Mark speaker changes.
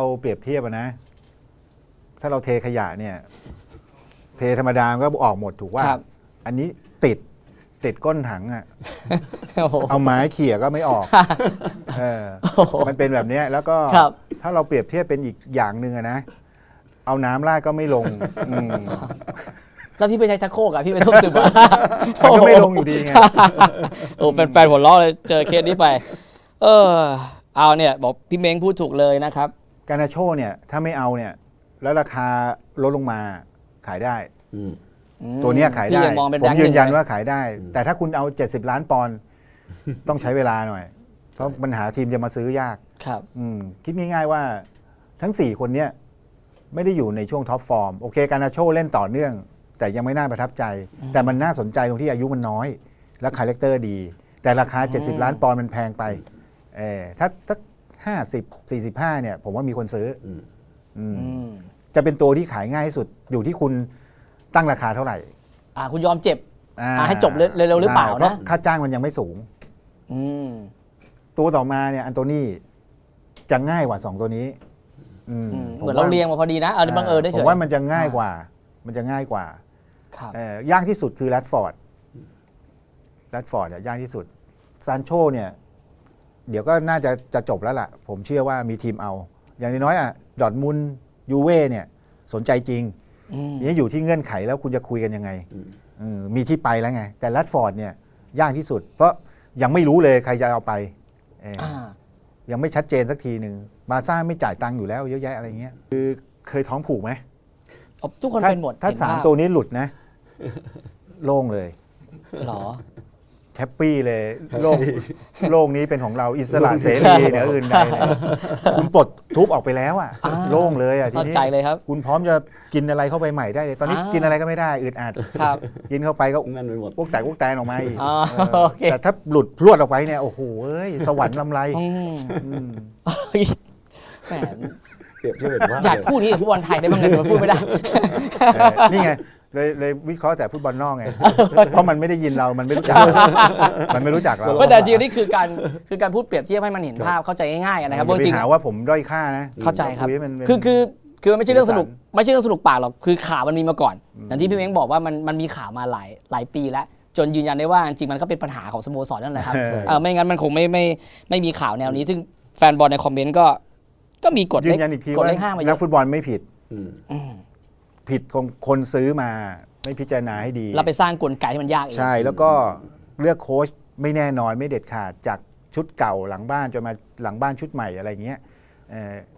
Speaker 1: เราเปรียบเทียบอะนะ ถ้าเราเทขยะเนี่ย เทธรรมดามันก็ออกหมดถูกว่า
Speaker 2: ครับ
Speaker 1: อันนี้ติดติดก้นถังอะ
Speaker 2: โอ้โห
Speaker 1: เอาไม้เขี่ยก็ไม่ออกเออ
Speaker 2: โอ้โห
Speaker 1: มันเป็นแบบเนี้ยแล้วก็
Speaker 2: ครับ
Speaker 1: ถ้าเราเปรียบเทียบเป็นอีกอย่างหนึ่งอะนะ เอาน้ำราดก็ไม่ลงอืม
Speaker 2: แล้วพี่ไปใช้ชักโครกอะพี่ไปทุ่มซึมอะ
Speaker 1: มันก็ไม่ลงอยู่ดีไง
Speaker 2: โอ้แฟนๆหัวเราะเลยเจอเคสนี้ไป เออ เอาเนี่ย บอกพี่เม้งพูดถูกเลยนะครับ
Speaker 1: การนาโชเนี่ยถ้าไม่เอาเนี่ยแล้วราคาลดลงมาขายได้
Speaker 3: อืม
Speaker 1: ตัวเนี้ยขายได้
Speaker 2: พี่งมองเป็น
Speaker 1: ผ
Speaker 2: แบ
Speaker 1: ม
Speaker 2: งค์
Speaker 1: ยื
Speaker 2: ห
Speaker 1: น
Speaker 2: ง
Speaker 1: ยัน
Speaker 2: เลย
Speaker 1: ว่าขายได้ แต่ถ้าคุณเอา 70 ล้านปอนด์ต้องใช้เวลาหน่อย เพราะปัญหาทีมจะมาซื้อยาก
Speaker 2: ครับ
Speaker 1: อืมคิดง่าย ๆว่าทั้ง 4 คนเนี้ยไม่ได้อยู่ในช่วงท็อปฟอร์ม โอเค การนาโชเล่นต่อเนื่อง แต่ยังไม่น่าประทับใจ แต่มันน่าสนใจตรงที่อายุมันน้อย และคาแรคเตอร์ดี แต่ราคา 70 ล้านปอนด์มันแพงไปเออถ้าถ้า ห้าสิบสี่สิบห้าเนี่ยผมว่ามีคนซื้ออ
Speaker 3: ม
Speaker 1: อืม
Speaker 2: อืม
Speaker 1: จะเป็นตัวที่ขายง่ายที่สุดอยู่ที่คุณตั้งราคาเท่าไหร่
Speaker 2: อ่าคุณยอมเจ็บ
Speaker 1: อ่า
Speaker 2: อ่าให้จบเร็วๆหรือเปล่า
Speaker 1: ใช่
Speaker 2: นะ
Speaker 1: พค่าจ้างมันยังไม่สูง
Speaker 2: อืม
Speaker 1: ตัวต่อมาเนี่ยอันโตนี่จะง่ายกว่าสองตัวนี้ อืม
Speaker 2: อืม
Speaker 1: ผ
Speaker 2: เหมือนเราเรียงมาพอดีนะเอาบังเอิญได้เฉ
Speaker 1: ผ
Speaker 2: ย
Speaker 1: มว่ามันจะง่ายกว่า มันจะง่ายกว่า
Speaker 2: ครับ
Speaker 1: เอ่อยากที่สุดคือแรดฟอร์ดแรดฟอร์ดเนี่ยยากที่สุดซานโชเนี่ย เดี๋ยวก็น่าจะจะจบแล้วล่ะ ผมเชื่อว่ามีทีมเอา อย่างน้อยๆอะดอร์ทมุนด์ยูเว่เนี่ยสนใจจริง
Speaker 2: อืม
Speaker 1: นี่อยู่ที่เงื่อนไขแล้วคุณจะคุยกันยังไง
Speaker 3: อืม
Speaker 1: เออมีที่ไปแล้วไง แต่แรดฟอร์ดเนี่ยยากที่สุด เพราะยังไม่รู้เลยใครจะเอาไปเอออ
Speaker 2: อ่า
Speaker 1: ยังไม่ชัดเจนสักทีหนึ่งบาร์ซ่าไม่จ่ายตังค์อยู่แล้วเยอะแยะอะไรเงี้ยคือเคยท้องผูกไหม
Speaker 2: เอาทุกคน
Speaker 1: ถ้า
Speaker 2: เป็นหมด
Speaker 1: ถ้า
Speaker 2: เห็น
Speaker 1: สาม
Speaker 2: ภพ
Speaker 1: ตัวนี้หลุดนะ โล่งเลย
Speaker 2: หรอ
Speaker 1: แฮปปี้เลยโลกโลกนี้เป็นของเราอิสระเสรีเหนืออื่นใดเลยคุณปลดทุบออกไปแล้วอะ
Speaker 2: อ่า
Speaker 1: โล่งเลยอะที
Speaker 2: เข้า
Speaker 1: นี้
Speaker 2: ใจเลยครับ
Speaker 1: คุณพร้อมจะกินอะไรเข้าไปใหม่ได้เลย ตอนนี้
Speaker 2: อ่ากิ
Speaker 1: กินอะไรก็ไม่ได้อึดอัด
Speaker 2: ครับ
Speaker 1: กินเข้าไปก็
Speaker 3: นั่นไปหมด
Speaker 1: พวกแตกพวกแตนออกมาอีก
Speaker 2: อ่า
Speaker 1: เออ
Speaker 2: โอเค
Speaker 1: แต่ถ้าหลุดพรวดออกไปเนี่ยโอ้โหเอ้ยสวรรค์ลำไร
Speaker 2: อืม
Speaker 1: อืม
Speaker 2: แหม
Speaker 3: เปรียบเทียบเห็นว่า
Speaker 2: อยากพูดนี้กับฟุตบอลไทยได้บ้างไงแต่มันพูดไม่ได้
Speaker 1: เออนี่ไง เลยเลยวิเคราะห์แต่ฟุตบอลนอกไง เพราะมันไม่ได้ยินเรา มันไม่รู้จัก มันไม่รู้จักเรา
Speaker 2: ไม่แต่จริงๆนี่คือการคือการพูดเปรียบเทียบให้มันเห็นภาพเข้าใจง่ายๆนะครับ
Speaker 1: อย่า
Speaker 2: จ
Speaker 1: ไป
Speaker 2: ริง
Speaker 1: หาว่าผมด้อยค่านะ
Speaker 2: ๆเข้าใจครับ
Speaker 1: ยให้มันเป็น
Speaker 2: คือคือคือมันไม่ใช่เรื่องสนุก
Speaker 1: สีสัน
Speaker 2: ไม่ใช่เรื่องสนุกปากหรอก คือข่าวมันมีมาก่อน อย่างที่พี่เม้งบอกว่ามันมันมีข่าวมาหลายหลายปีแล้ว จนยืนยันได้ว่าจริงๆมันก็เป็นปัญหาของสโมสรนั่นแหละครับ
Speaker 1: เออ
Speaker 2: เออไม่งั้นมันคงไม่ไม่ไม่มีข่าวแนวนี้ ซึ่งแฟนบอลในคอมเมนต์ก็ก็มีกฎ
Speaker 1: ยื
Speaker 2: เล็ก
Speaker 1: นยันอีกที
Speaker 2: กฎ
Speaker 1: ว่า
Speaker 2: เล็กห้ามมาเย
Speaker 1: นัก
Speaker 2: อะ
Speaker 1: ฟุตบอลไม่ผิด
Speaker 3: อืม
Speaker 2: อืม
Speaker 1: ผิดของคนซื้อมาไม่พิจารณาให้ดี
Speaker 2: เราไปสร้างกลไกที่มันยากเอง
Speaker 1: ใช่แล้วก็เลือกโค้ชไม่แน่นอนไม่เด็ดขาดจากชุดเก่าหลังบ้านจนมาหลังบ้านชุดใหม่อะไรเงี้ยเอ่อ